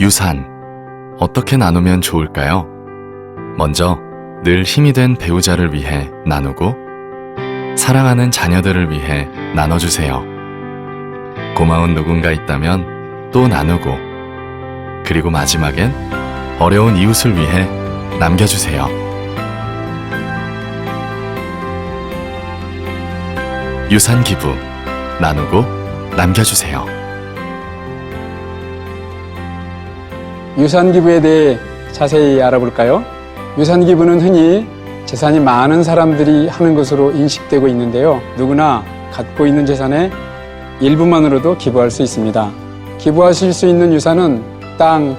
유산. 어떻게 나누면 좋을까요? 먼저, 늘 힘이 된 배우자를 위해 나누고, 사랑하는 자녀들을 위해 나눠주세요. 고마운 누군가 있다면 또 나누고, 그리고 마지막엔 어려운 이웃을 위해 남겨주세요. 유산 기부, 나누고 남겨주세요. 유산 기부에 대해 자세히 알아볼까요? 유산 기부는 흔히 재산이 많은 사람들이 하는 것으로 인식되고 있는데요. 누구나 갖고 있는 재산의 일부만으로도 기부할 수 있습니다. 기부하실 수 있는 유산은 땅,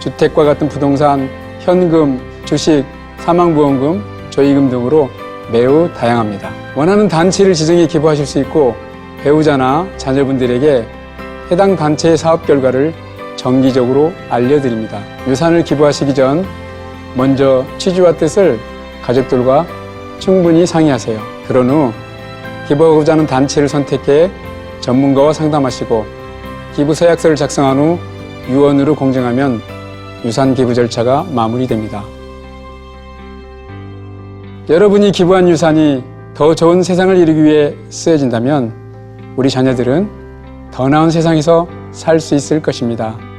주택과 같은 부동산, 현금, 주식, 사망보험금, 조의금 등으로 매우 다양합니다. 원하는 단체를 지정해 기부하실 수 있고 배우자나 자녀분들에게 해당 단체의 사업 결과를 정기적으로 알려드립니다. 유산을 기부하시기 전 먼저 취지와 뜻을 가족들과 충분히 상의하세요. 그런 후 기부하고자 하는 단체를 선택해 전문가와 상담하시고 기부 서약서를 작성한 후 유언으로 공증하면 유산 기부 절차가 마무리됩니다. 여러분이 기부한 유산이 더 좋은 세상을 이루기 위해 쓰여진다면 우리 자녀들은 더 나은 세상에서 살 수 있을 것입니다.